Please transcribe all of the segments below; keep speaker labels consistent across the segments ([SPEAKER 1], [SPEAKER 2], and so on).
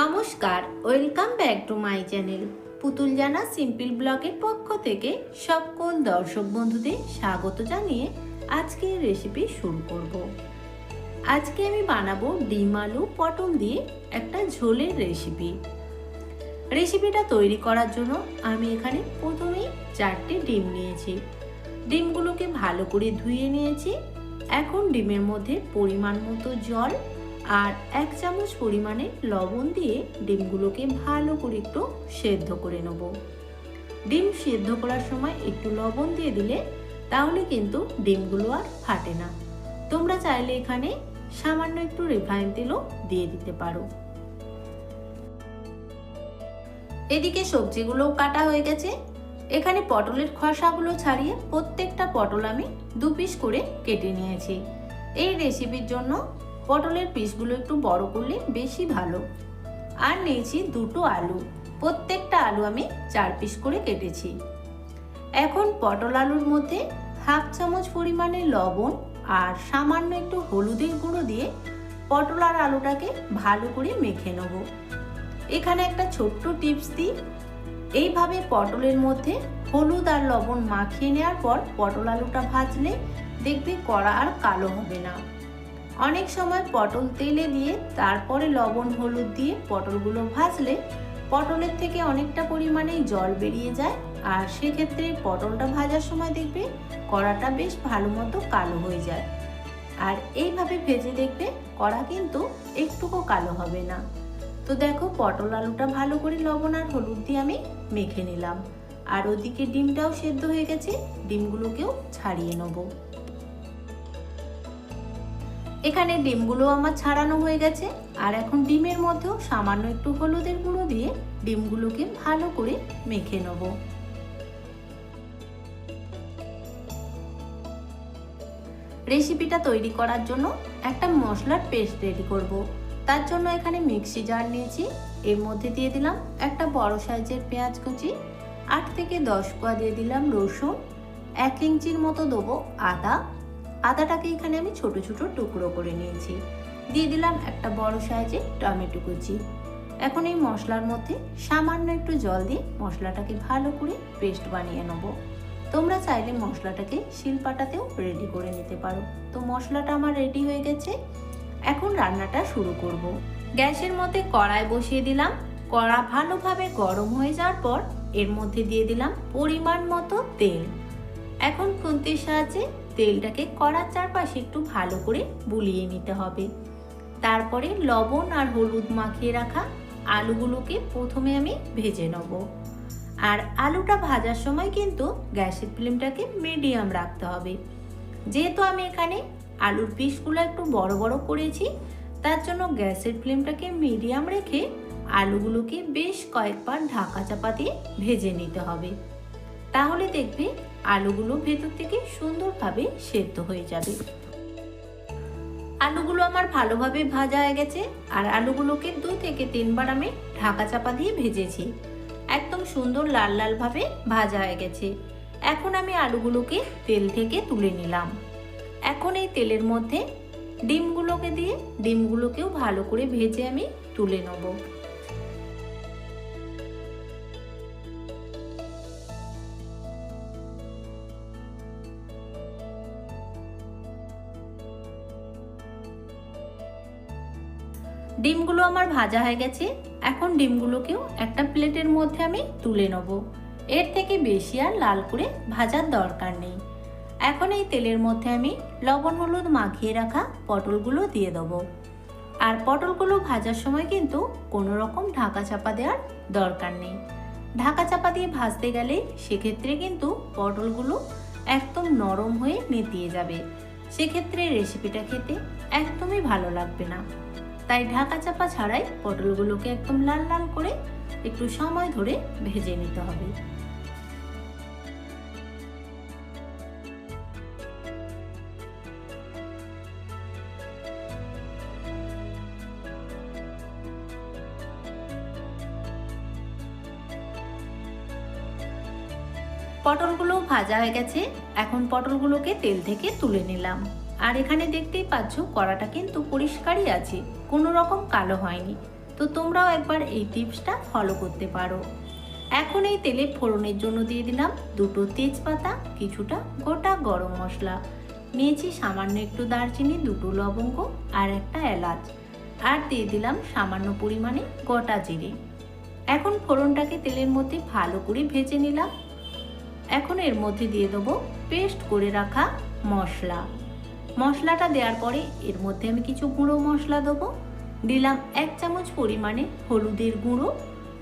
[SPEAKER 1] নমস্কার, welcome back to my channel পুতুল জানা সিম্পল ব্লগের পক্ষ থেকে সকল দর্শক বন্ধুদের স্বাগত জানিয়ে আজকে রেসিপি শুরু করব। আজকে আমি বানাবো ডিম আলু পটল দিয়ে একটা ঝোলের রেসিপি রেসিপিটা তৈরি করার জন্য আমি এখানে প্রথমেই চারটে ডিম নিয়েছি। ডিমগুলোকে ভালো করে ধুয়ে নিয়েছি। এখন ডিমের মধ্যে পরিমাণ মতো জল আর এক চামচ পরিমাণে লবণ দিয়ে ডিমগুলোকে ভালো করে একটু সেদ্ধ করে নেব। ডিম সেদ্ধ করার সময় একটু লবণ দিয়ে দিলে তাহলে কিন্তু ডিমগুলো আর ফাটে না। তোমরা চাইলে এখানে সামান্য একটু রিফাইন তেলও দিয়ে দিতে পারো। এদিকে সবজিগুলোও কাটা হয়ে গেছে। এখানে পটলের খসাগুলো ছাড়িয়ে প্রত্যেকটা পটল আমি দু পিস করে কেটে নিয়েছি। এই রেসিপির জন্য পটলের পিসগুলো একটু বড় করলে বেশি ভালো। আর নিয়েছি দুটো আলু। প্রত্যেকটা আলু আমি চার পিস করে কেটেছি। এখন পটল আলুর মধ্যে হাফ চামচ পরিমাণে লবণ আর সামান্য একটু হলুদের গুঁড়ো দিয়ে পটল আর আলুটাকে ভালো করে মেখে নেব। এখানে একটা ছোট্ট টিপস দিই। এইভাবে পটলের মধ্যে হলুদ আর লবণ মাখিয়ে নেওয়ার পর পটল আলুটা ভাজলে দেখবে কড়া আর কালো হবে না। অনেক সময় পটল তেলে দিয়ে, তারপরে লবণ, হলুদ দিয়ে পটলগুলো ভাজলে পটলের থেকে অনেকটা পরিমাণে জল বেরিয়ে যায়। আর সেক্ষেত্রে পটলটা ভাজার সময় দেখবে কড়াটা বেশ ভালো মতো কালো হয়ে যায়। আর এইভাবে ভেজে দেখবে কড়া কিন্তু একটুকু কালো হবে না। তো দেখো, পটল আলুটা ভালো করে লবণ আর হলুদ দিয়ে আমি মেখে নিলাম। আর ওদিকে ডিমটাও সেদ্ধ হয়ে গেছে, ডিমগুলোকেও ছাড়িয়ে নেব। এখানে ডিমগুলো আমার ছাড়ানো হয়ে গেছে, আর এখন ডিমের মধ্যেও সামান্য একটু হলুদের গুঁড়ো দিয়ে ডিমগুলোকে ভালো করে মেখে নেব রেসিপিটা তৈরি করার জন্য একটা মশলার পেস্ট রেডি করব। তার জন্য এখানে মিক্সি জার নিয়েছি, এর মধ্যে দিয়ে দিলাম একটা বড় সাইজের পেঁয়াজ কুচি, আট থেকে দশ কোয়া দিয়ে দিলাম রসুন, এক ইঞ্চির মতো দেবো আদা আদাটাকে এখানে আমি ছোট ছোট টুকরো করে নিয়েছি। দিয়ে দিলাম একটা বড় সাইজে টমেটো কুচি। এখন এই মশলার মধ্যে সামান্য একটু জল দিয়ে মশলাটাকে ভালো করে পেস্ট বানিয়ে নেব। তোমরা চাইলে মশলাটাকে শিলপাটাতেও রেডি করে নিতে পারো। তো মশলাটা আমার রেডি হয়ে গেছে। এখন রান্নাটা শুরু করব। গ্যাসের মধ্যে কড়াই বসিয়ে দিলাম। কড়া ভালোভাবে গরম হয়ে যাওয়ার পর এর মধ্যে দিয়ে দিলাম পরিমাণ মতো তেল। এখন খুন্তির সাহায্যে তেলটাকে কড়ার চারপাশে একটু ভালো করে বুলিয়ে নিতে হবে। তারপরে লবণ আর হলুদ মাখিয়ে রাখা আলুগুলোকে প্রথমে আমি ভেজে নেব। আর আলুটা ভাজার সময় কিন্তু গ্যাসের ফ্লেমটাকে মিডিয়াম রাখতে হবে। যেহেতু আমি এখানে আলুর পিসগুলো একটু বড় বড় করেছি, তার জন্য গ্যাসের ফ্লেমটাকে মিডিয়াম রেখে আলুগুলোকে বেশ কয়েকবার ঢাকা চাপা দিয়ে ভেজে নিতে হবে। তাহলে দেখবে আলুগুলো ভেতর থেকে সুন্দরভাবে সেদ্ধ হয়ে যাবে। আলুগুলো আমার ভালোভাবে ভাজা হয়ে গেছে আর আলুগুলোকে দু থেকে তিনবার আমি ঢাকা চাপা দিয়ে ভেজেছি। একদম সুন্দর লাল লালভাবে ভাজা হয়ে গেছে। এখন আমি আলুগুলোকে তেল থেকে তুলে নিলাম। এখন এই তেলের মধ্যে ডিমগুলোকে দিয়ে ডিমগুলোকেও ভালো করে ভেজে আমি তুলে নেব। ডিমগুলো আমার ভাজা হয়ে গেছে। এখন ডিমগুলোকেও একটা প্লেটের মধ্যে আমি তুলে নেব। এর থেকে বেশি আর লাল করে ভাজার দরকার নেই। এখন এই তেলের মধ্যে আমি লবণ হলুদ মাখিয়ে রাখা পটলগুলো দিয়ে দেবো। আর পটলগুলো ভাজার সময় কিন্তু কোনো রকম ঢাকা চাপা দেওয়ার দরকার নেই। ঢাকা চাপা দিয়ে ভাজতে গেলে সেক্ষেত্রে কিন্তু পটলগুলো একদম নরম হয়ে নেতিয়ে যাবে। সেক্ষেত্রে রেসিপিটা খেতে একদমই ভালো লাগবে না। তাই ঢাকা চাপা ছাড়াই পটলগুলোকে একদম লাল লাল করে একটু সময় ধরে ভেজে নিতে হবে। পটলগুলো ভাজা হয়ে গেছে। এখন পটলগুলোকে তেল থেকে তুলে নিলাম। আর এখানে দেখতেই পাচ্ছ কড়াটা কিন্তু পরিষ্কারই আছে, কোনো রকম কালো হয়নি। তো তোমরাও একবার এই টিপসটা ফলো করতে পারো। এখন এই তেলে ফোড়নের জন্য দিয়ে দিলাম দুটো তেজপাতা, কিছুটা গোটা গরম মশলা। নিয়েছি সামান্য একটু দারচিনি, দুটো লবঙ্গ আর একটা এলাচ। আর দিয়ে দিলাম সামান্য পরিমাণে গোটা জিরে। এখন ফোড়নটাকে তেলের মধ্যে ভালো করে ভেজে নিলাম। এখন এর মধ্যে দিয়ে দেবো পেস্ট করে রাখা মশলা। মশলাটা দেওয়ার পরে এর মধ্যে আমি কিছু গুঁড়ো মশলা দেবো। দিলাম এক চামচ পরিমাণে হলুদের গুঁড়ো।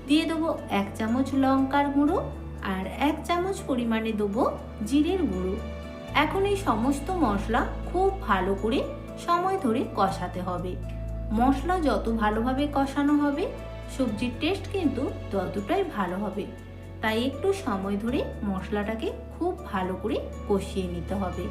[SPEAKER 1] দিয়ে দেবো এক চামচ লঙ্কার গুঁড়ো আর এক চামচ পরিমাণে দেবো জিরের গুঁড়ো। এখন এই সমস্ত মশলা খুব ভালো করে সময় ধরে কষাতে হবে। মশলা যত ভালোভাবে কষানো হবে, সবজির টেস্ট কিন্তু ততটাই ভালো হবে। তাই একটু সময় ধরে মশলাটাকে খুব ভালো করে কষিয়ে নিতে হবে।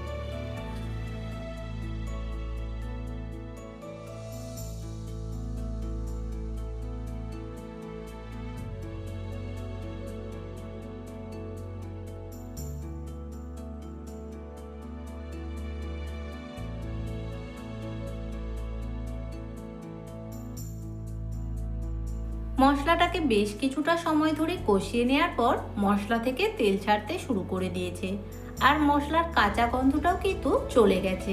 [SPEAKER 1] মশলাটাকে বেশ কিছুটা সময় ধরে কষিয়ে নেওয়ার পর মশলা থেকে তেল ছাড়তে শুরু করে দিয়েছে। আর মশলার কাঁচা গন্ধটাও কিন্তু চলে গেছে।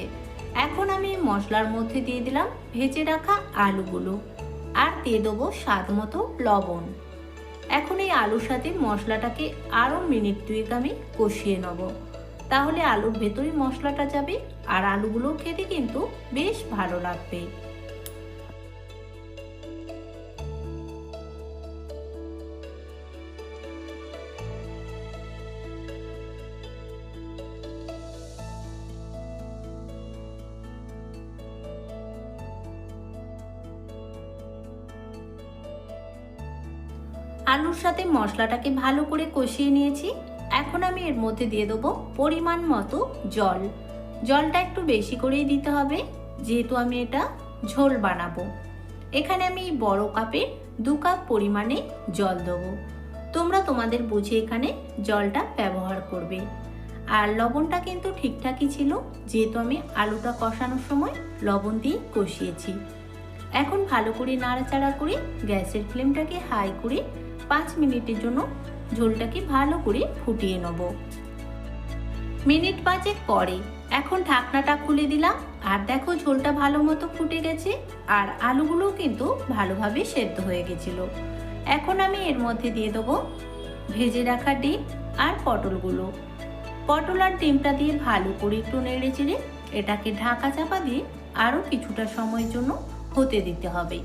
[SPEAKER 1] এখন আমি মশলার মধ্যে দিয়ে দিলাম ভেজে রাখা আলুগুলো। আর দিয়ে দেবো স্বাদ মতো লবণ। এখন এই আলুর সাথে মশলাটাকে আরও মিনিট দুয়েক আমি কষিয়ে নেব। তাহলে আলুর ভেতরে মশলাটা যাবে। আর আলুগুলো খেতে কিন্তু বেশ ভালো লাগবে। আলুর সাথে মশলাটাকে ভালো করে কষিয়ে নিয়েছি। এখন আমি এর মধ্যে দিয়ে দেবো পরিমাণ মতো জল। জলটা একটু বেশি করেই দিতে হবে, যেহেতু আমি এটা ঝোল বানাবো। এখানে আমি বড় কাপে দু কাপ পরিমাণে জল দেবো। তোমরা তোমাদের বুঝে এখানে জলটা ব্যবহার করবে। আর লবণটা কিন্তু ঠিকঠাকই ছিল, যেহেতু আমি আলুটা কষানোর সময় লবণ দিয়ে কষিয়েছি। এখন ভালো করে নাড়াচাড়া করে গ্যাসের ফ্লেমটাকে হাই করে পাঁচ মিনিটের জন্য ঝোলটাকে ভালো করে ফুটিয়ে নেব। মিনিট পাঁচেক পরে এখন ঢাকনাটা খুলে দিলাম। আর দেখো ঝোলটা ভালো মতো ফুটে গেছে আর আলুগুলো কিন্তু ভালোভাবে সেদ্ধ হয়ে গেছিল। এখন আমি এর মধ্যে দিয়ে দেবো ভেজে রাখা ডিম আর পটলগুলো। পটল আর ডিমটা দিয়ে ভালো করে একটু নেড়ে চেড়ে এটাকে ঢাকা চাপা দিয়ে আরও কিছুটা সময়ের জন্য হতে দিতে হবে।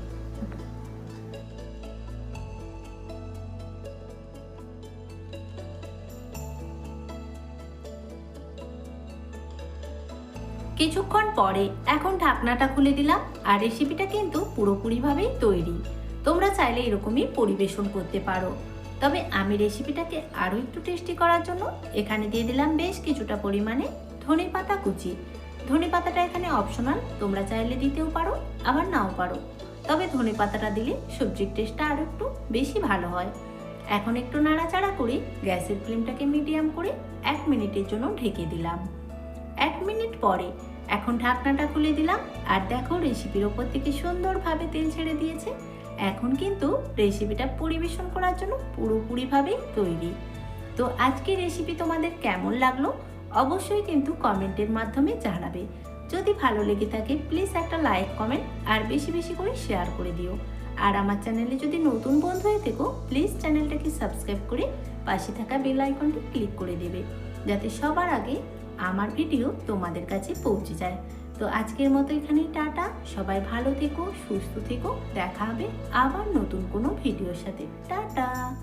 [SPEAKER 1] কিছুক্ষণ পরে এখন ঢাকনাটা খুলে দিলাম আর রেসিপিটা কিন্তু পুরোপুরিভাবেই তৈরি। তোমরা চাইলে এরকমই পরিবেশন করতে পারো। তবে আমি রেসিপিটাকে আরও একটু টেস্টি করার জন্য এখানে দিয়ে দিলাম বেশ কিছুটা পরিমাণে ধনে পাতা কুচি। ধনে পাতাটা এখানে অপশনাল তোমরা চাইলে দিতেও পারো, আবার নাও পারো। তবে ধনে পাতাটা দিলে সবজির টেস্টটা আরও একটু বেশি ভালো হয়। এখন একটু নাড়াচাড়া করে গ্যাসের ফ্লেমটাকে মিডিয়াম করে এক মিনিটের জন্য ঢেকে দিলাম। এক মিনিট পরে এখন ঢাকনাটা খুলে দিলাম আর দেখো রেসিপির ওপর থেকে সুন্দরভাবে তেল ছেড়ে দিয়েছে। এখন কিন্তু রেসিপিটা পরিবেশন করার জন্য পুরোপুরিভাবেই তৈরি। তো আজকে রেসিপি তোমাদের কেমন লাগল অবশ্যই কিন্তু কমেন্টের মাধ্যমে জানাবে। যদি ভালো লেগে থাকে প্লিজ একটা লাইক, কমেন্ট আর বেশি বেশি করে শেয়ার করে দিও। আর আমার চ্যানেলে যদি নতুন বন্ধু হয়ে থেকো প্লিজ চ্যানেলটাকে সাবস্ক্রাইব করে পাশে থাকা বেল আইকনটি ক্লিক করে দেবে। যাতে সবার আগে আমার ভিডিও তোমাদের কাছে পৌঁছে যায়। তো আজকের মতো এখানেই টাটা। সবাই ভালো থেকো, সুস্থ থেকো। দেখা হবে আবার নতুন কোনো ভিডিওর সাথে। টাটা!